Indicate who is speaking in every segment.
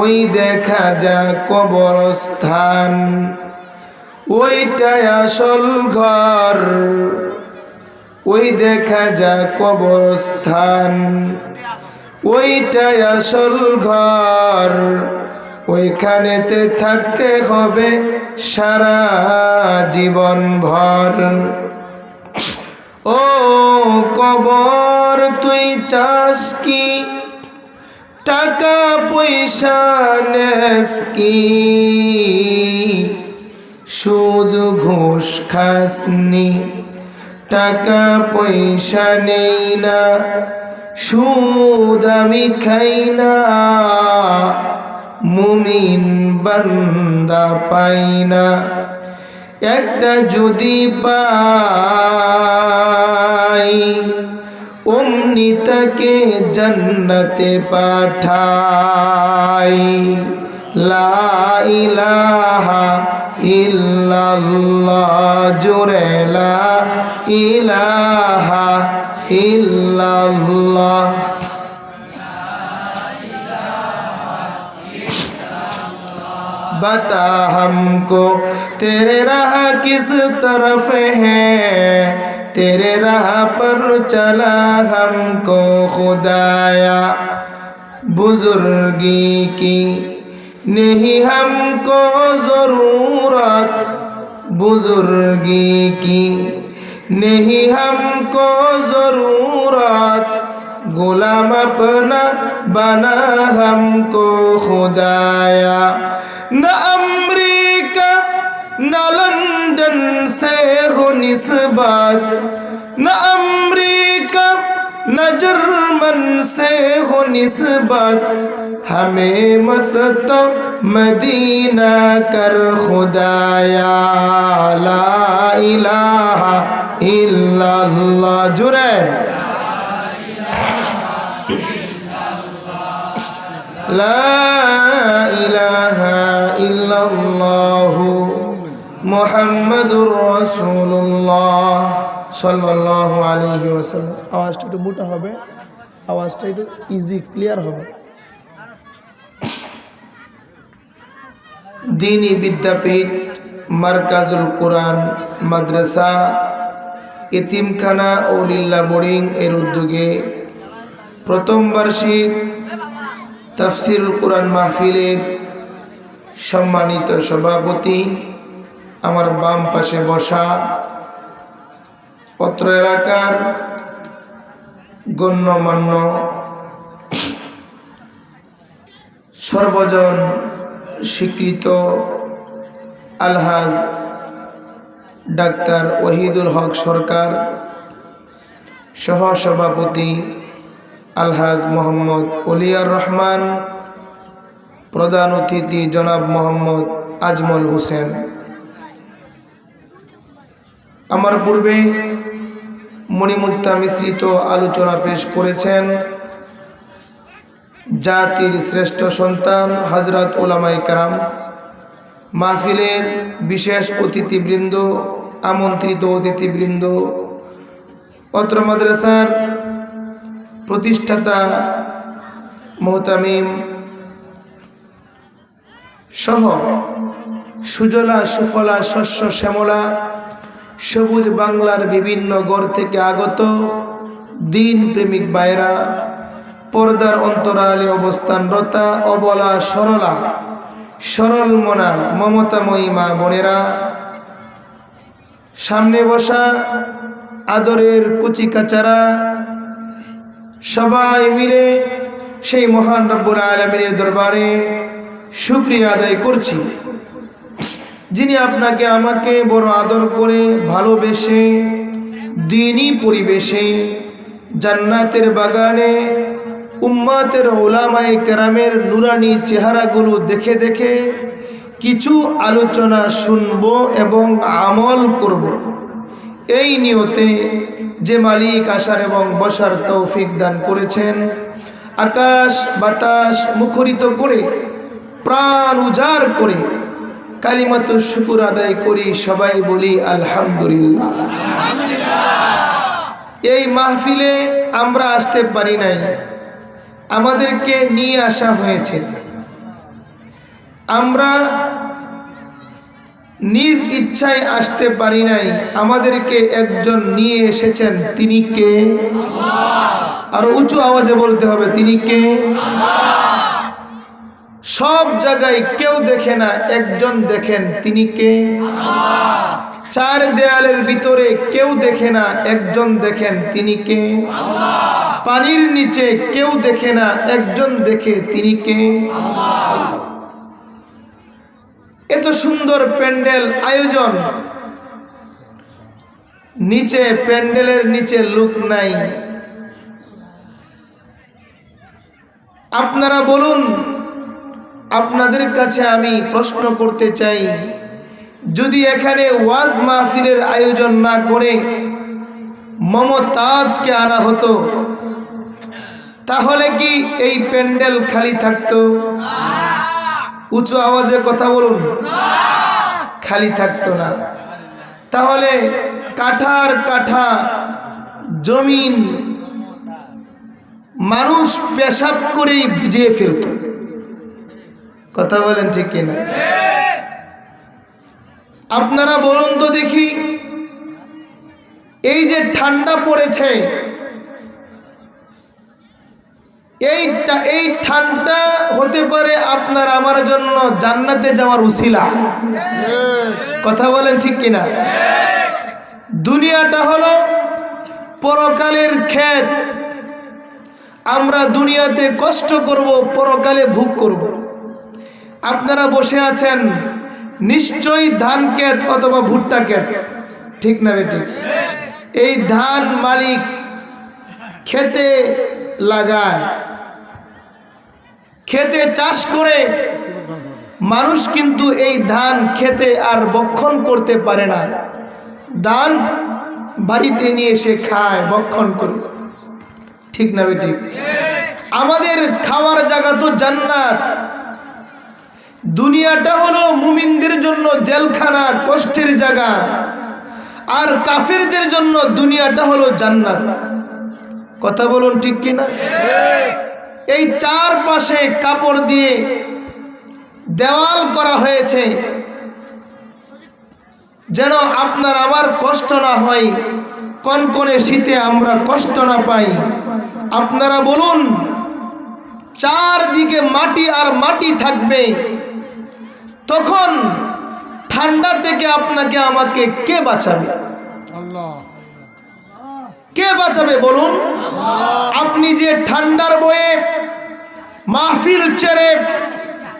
Speaker 1: ওই দেখা যা কবরস্থান, ওইটাই আসল ঘর। ওই দেখা যা কবরস্থান, ওইটাই আসল ঘর। ওইখানেতে থাকতে হবে সারা জীবন ভর ও কবর, তুই চাস কি? টাকা পয়সা নেস কি? সুদ ঘুষ খাসনি, টাকা পয়সা নেই না, সুদ আমি খাই না, মুমিন বান্দা পাই না। একটা যদি পাই অমনি তাকে জন্নতে পাঠাই। লাইলাহা ইল্লাল্লাহ জোরে ইলাহা ইল্লাল্লাহ। बता हमको, तेरे राह किस तरफ़ है? तेरे राह पर चला हमको खुदाया, बुजुर्गी की नहीं हमको ज़रूरत, बुजुर्गी की नहीं हमको ज़रूरत, गुलाम अपना बना हमको खुदाया। نہ امریکہ نہ لندن سے ہو نسبت نہ امریکہ نہ جرمن سے ہو نسبت ہمیں مست مدینہ کر خدایا لا الہ الا اللہ جرے لا إله إلا الله محمد رسول الله صلى الله عليه وسلم আওয়াজটা একটু মোটা হবে আওয়াজটা একটু ইজি ক্লিয়ার হবে দিনী বিদ্যাপীঠ মার্কাজুল কোরআন মাদ্রাসা এতিমখানা ও লিল্লা বোর্ডিং এর উদ্যোগে প্রথম বার্ষিক তাফসিরুল কোরআন মাহফিলের সম্মানিত সভাপতি, আমার বাম পাশে বসা পত্র এলাকার গণ্যমান্য সর্বজন স্বীকৃত আলহাজ ডাক্তার ওহিদুল হক সরকার, সহসভাপতি আলহাজ মোহাম্মদ অলিয়ার রহমান, প্রধান অতিথি জনাব মোহাম্মদ আজমল হোসেন। আমার পূর্বে মণিমুক্তা মিশ্রিত আলোচনা পেশ করেছেন জাতির শ্রেষ্ঠ সন্তান হজরত ওলামাই কারাম। মাহফিলের বিশেষ অতিথিবৃন্দ, আমন্ত্রিত অতিথিবৃন্দ, অত্র মাদ্রাসার প্রতিষ্ঠাতা মোহতামিম সহ সুজলা, সুফলা, শস্য, শ্যামলা, সবুজ বাংলার বিভিন্ন গড় থেকে আগত দিন প্রেমিক বাইরা পর্দার অন্তরালে অবস্থানরতা অবলা, সরলা, সরল মনা, মমতাময়ী মা বোনেরা, সামনে বসা আদরের কুচি কাচারা সবাই মিলে সেই মহান রব্বুল আলমিনের দরবারে শুক্রিয়া আদায় করছি যিনি আপনাকে আমাকে বড় আদর করে ভালোবেসে দিনই পরিবেশে জান্নাতের বাগানে, উম্মাতের ওলামায় কেরামের নুরানি চেহারাগুলো দেখে দেখে কিছু আলোচনা শুনব এবং আমল করব। এই নিয়তে যে মালিক আসার এবং বসার তৌফিক দান করেছেন, আকাশ বাতাস মুখরিত করে, প্রাণ উজাড় করে কালিমাত শুকুর আদায় করি, সবাই বলি আলহামদুলিল্লাহ। এই মাহফিলে আমরা আসতে পারি নাই, আমাদেরকে নিয়ে আসা হয়েছে। আমরা নিজ ইচ্ছায় আসতে পারি নাই। আমাদেরকে একজন নিয়ে এসেছেন। তিনি কে? আর উঁচু আওয়াজে বলতে হবে, তিনি কে? সব জায়গায় কেউ দেখে না, একজন দেখেন, তিনি কে? চার দেয়ালের ভিতরে কেউ দেখে না, একজন দেখেন, তিনি কে? পানির নিচে কেউ দেখে না, একজন দেখে, তিনি কে? এত সুন্দর প্যান্ডেল আয়োজন। নিচে প্যান্ডেলের নিচে লুক নাই। আপনারা বলুন, আপনাদের কাছে আমি প্রশ্ন করতে চাই, যদি এখানে ওয়াজ মাহফিলের আয়োজন না করে মমতাজকে আনা হতো, তাহলে কি এই প্যান্ডেল খালি থাকতো? উঁচু আওয়াজে কথা বলুন। খালি থাকতো না। তাহলে কাঠার কাঠা, জমিন মানুষ পেশাব করেই ভিজিয়ে ফেলত। কথা বলেন ঠিক কিনা? আপনারা বলুন তো দেখি, এই যে ঠান্ডা পড়েছে এই এই ঠান্ডা হতে পারে আপনার আমার জন্য জান্নাতে যাওয়ার উসিলা। কথা বলেন ঠিক কিনা? দুনিয়াটা হলো পরকালের ক্ষেত। আমরা দুনিয়াতে কষ্ট করব, পরকালে ভোগ করব। আপনারা বসে আছেন, নিশ্চয়ই ধান ক্ষেত অথবা ভুট্টা ক্ষেত। ঠিক না বেটি? এই ধান মালিক খেতে লাগায়। খেতে চাষ করে মানুষ কিন্তু এই ধান খেতে আর বক্ষণ করতে পারে না। ধান বাড়িতে নিয়ে এসে খায়, বক্ষণ করে। ঠিক না বেটি? আমাদের খাওয়ার জায়গা তো জান্নাত। দুনিয়াটা হলো মুমিনদের জন্য জেলখানা, কষ্টের জায়গা। আর কাফেরদের জন্য দুনিয়াটা হলো জান্নাত। কথা বলুন ঠিক কিনা? এই চার পাশে কাপড় দিয়ে দেওয়াল করা হয়েছে। যেন আপনার আমার কষ্ট না হয়, কনকনে শীতে আমরা কষ্ট না পাই। আপনারা বলুন, চারদিকে মাটি আর মাটি থাকবে, তখন ঠান্ডা থেকে আপনাকে আমাকে কে বাঁচাবে? কে বাঁচাবে বলুন? আপনি যে ঠান্ডার বয়ে মাহফিল চেরে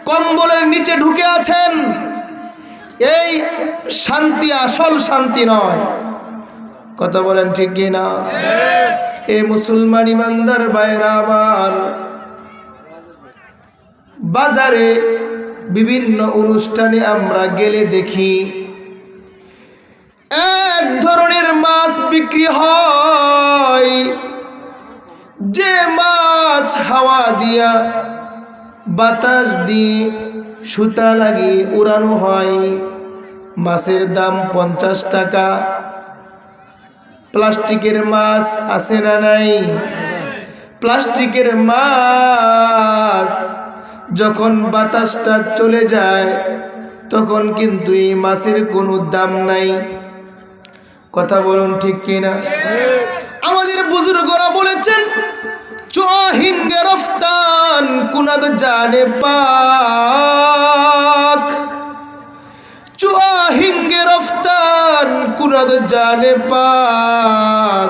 Speaker 1: কম্বলের নিচে ঢুকে আছেন, এই শান্তি আসল শান্তি নয়। কথা বলেন ঠিক কি না? এ মুসলমান ইমানদার বাইরা আমার, বাজারে বিভিন্ন অনুষ্ঠানে আমরা গেলে দেখি এক ধরনের মাছ বিক্রি হয়। যে মাছ হাওয়া দিয়া, বাতাস দিয়ে সুতা লাগিয়ে উড়ানো হয়, মাছের দাম পঞ্চাশ টাকা। প্লাস্টিকের মাছ আছে না নাই? প্লাস্টিকের মাছ যখন বাতাসটা চলে যায়, তখন কিন্তু এই মাছের কোনো দাম নাই। কথা বলুন ঠিক কিনা? আমাদের বুজুর্গরা বলেছেন চহিঙ্গে রফতান, কুনাদ জানে পাক। চুয়াহিঙ্গে রফতান, কুনাদ জানে পাক।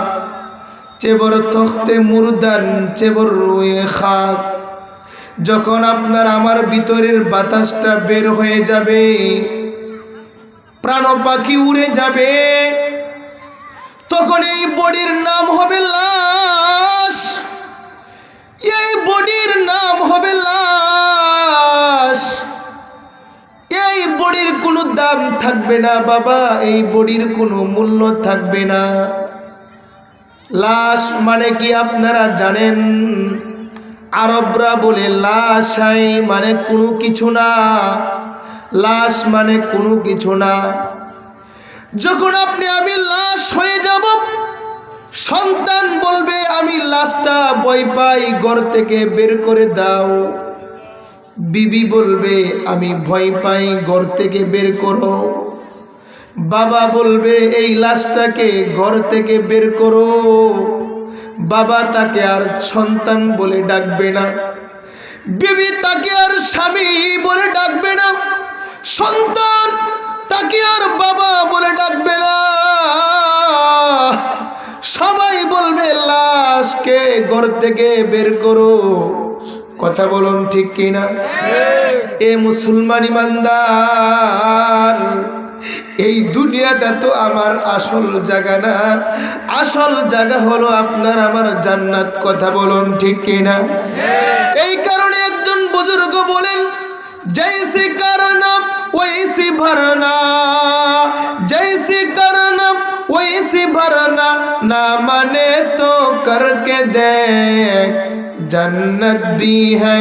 Speaker 1: চেবর তখতে মুরদান, চেবর রুয়ে খাক। যখন আপনার আমার ভিতরের বাতাসটা বের হয়ে যাবে প্রাণ পাখি উড়ে যাবে। তখন এই বডির নাম হবে লাশ। এই বডির নাম হবে লাশ। এই বডির কোনো দাম থাকবে না বাবা, এই বডির কোনো মূল্য থাকবে না। লাশ মানে কি আপনারা জানেন? আরবরা বলে লাশ হাই মানে কোনো কিছু না। লাশ মানে কোনো কিছু না। যখন আপনি আমি লাশ সন্তান বলবে, আমি লাশটা বই পাই, ঘর থেকে বের করে দাও। বিবি বলবে, আমি ভয় পাই, ঘর থেকে বের করো। বাবা বলবে, এই লাশটাকে ঘর থেকে বের করো। বাবা তাকে আর সন্তান বলে ডাকবে না। বিবি তাকে আর স্বামী বলে ডাকবে না। সন্তান তাকে আর বাবা বলে সবাই বলবে, লাশকে ঘর থেকে বের করো। কথা বলুন ঠিক কিনা? এ মুসলমান ইমানদার এই দুনিয়াটা তো আমার আসল জায়গা না। আসল জায়গা হলো আপনার আমার জান্নাত। কথা বলুন ঠিক কিনা? এই কারণে একজন বুজুর্গ বলেন জৈসে করনা ওইসি তো করকে দেখ जन्नत भी है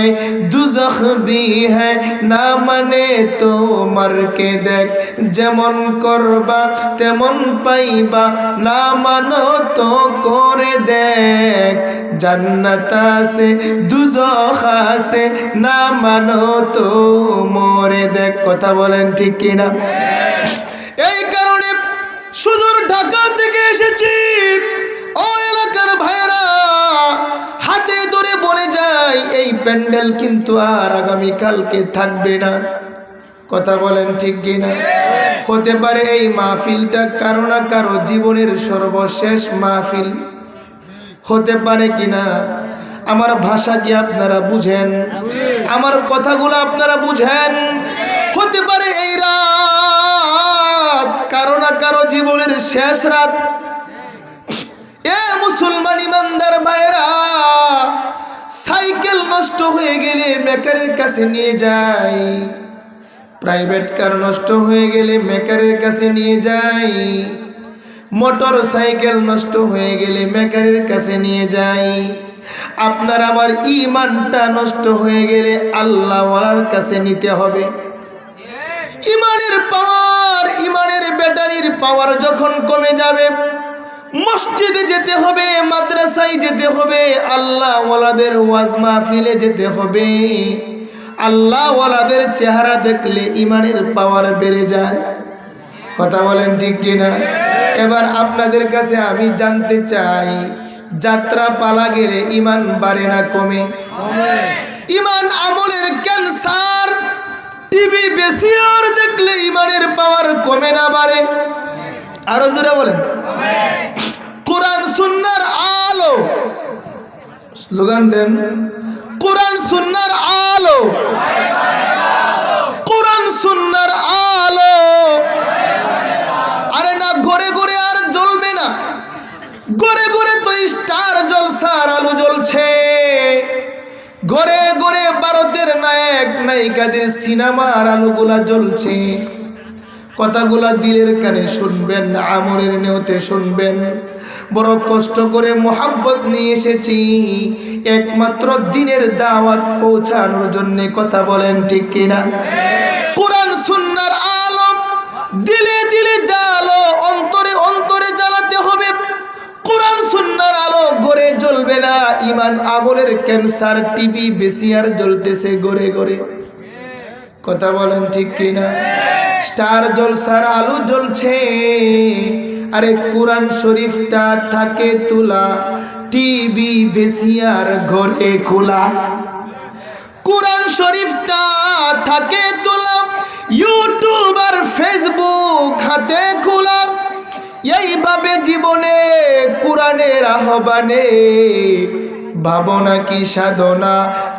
Speaker 1: दुजख भी है না মানে তো মারকে দেখ যেমন করবা তেমন পাইবা না মানো তো করে দেখ জান্নাত আছে দুজখ আছে না মানো তো মরে দেখ কথা বলেন ঠিক কিনা এই কারণে সুদূর ঢাকা থেকে এসেছি প্যান্ডেল কিন্তু আর আগামীকালকে থাকবে না। কথা বলেন ঠিক কিনা? হতে পারে এই মাহফিলটা কারও না কারও জীবনের সর্বশেষ মাহফিল। হতে পারে কিনা? আমার ভাষা কি আপনারা বুঝেন? আমার কথাগুলো আপনারা বুঝেন? হতে পারে এই রাত কারও না কারও জীবনের শেষ রাত। এ মুসলমান ইমানদার ভাইরা সাইকেল নষ্ট হয়ে গেলে মেকারের কাছে নিয়ে যাই। প্রাইভেট কার নষ্ট হয়ে গেলে মেকারের কাছে নিয়ে যাই। মোটর সাইকেল নষ্ট হয়ে গেলে মেকারের কাছে নিয়ে যাই। আপনার আবার ইমানটা নষ্ট হয়ে গেলে আল্লাহওয়ালার কাছে নিতে হবে। ইমানের পাওয়ার ইমানের ব্যাটারির পাওয়ার যখন কমে যাবে মসজিদে যেতে হবে, মাদ্রাসায় যেতে হবে আল্লাহ ওয়ালাদের ওয়াজ মাহফিলে যেতে হবে। আল্লাহ ওয়ালাদের চেহারা দেখলে ইমানের পাওয়ার বেড়ে যায়। কথা বলেন ঠিক কিনা? এবার আপনাদের কাছে আমি জানতে চাই, যাত্রা পালা গেলে ইমান বাড়ে না কমে? ইমান আমলের ক্যান্সার, টিভি বেশি আর দেখলে ইমানের পাওয়ার কমে না বাড়ে? আরও জোরে বলেন। কোরআন সুন্নার আলো। স্লোগান দেন, কোরআন সুন্নার আলো। কোরআন সুন্নার আলো। আরে না, ঘরে ঘরে আর জ্বলবে না। ঘরে ঘরে তো স্টার জলসার আলো জ্বলছে। ঘরে ঘরে ভারতের নায়ক নায়িকাদের সিনেমার আলোগুলা জ্বলছে। কথাগুলা দিলের কানে শুনবেন, আমলের নেওতে শুনবেন। বড় কষ্ট করে মোহাব্বত নিয়ে এসেছি। একমাত্র দিনের দাওয়াত পৌঁছানোর জন্য কথা বলেন ঠিক কিনা? কোরআন সুন্নার আলো দিলে দিলে জ্বালো, অন্তরে অন্তরে জ্বালাতে হবে। কোরআন সুন্নার আলো গড়ে জ্বলবে না। ইমান আমলের ক্যান্সার, টিভি বেশি আর জ্বলতেছে গড়ে গড়ে। কথা বলেন ঠিক কিনা? স্টার জলসার আলো জ্বলছে। আরে কোরআন শরীফটা থাকে তোলা, টিভি বেশি আর ঘরে খোলা। কোরআন শরীফটা থাকে তোলা ইউটিউব আর ফেসবুক হাতে খোলা। এইভাবে জীবনে কোরআনের আহ্বানে ভাবনা কি সাধনা?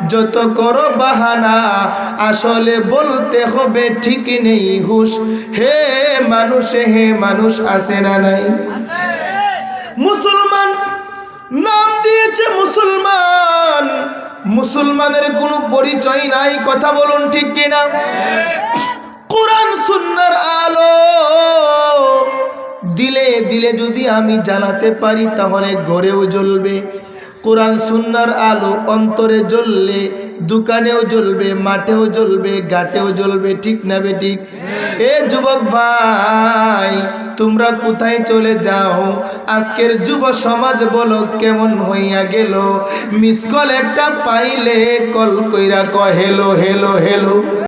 Speaker 1: যত করো বাহানা, আসলে বলতে হবে ঠিক নেই হুশ। হে মানুষ হে মানুষ আসে না নাই? মুসলমান, নাম দিয়েছে মুসলমান। মুসলমানের কোনো পরিচয় নাই, কথা বলুন ঠিক কিনা? কোরআন সুন্নার আলো। দিলে দিলে যদি আমি জ্বালাতে পারি, তাহলে গড়েও জ্বলবে। কোরআন সুন্নার আলো অন্তরে জ্বললে দোকানেও জ্বলবে, মাঠেও জ্বলবে, ঘাটেও জ্বলবে, ঠিক না বে ঠিক? এ যুবক ভাই, তোমরা কোথায় চলে যাও? আজকের যুব সমাজ বলো কেমন হইয়া গেল? মিস কল একটা পাইলে কল কইরা ক হেলো হেলো হেলো।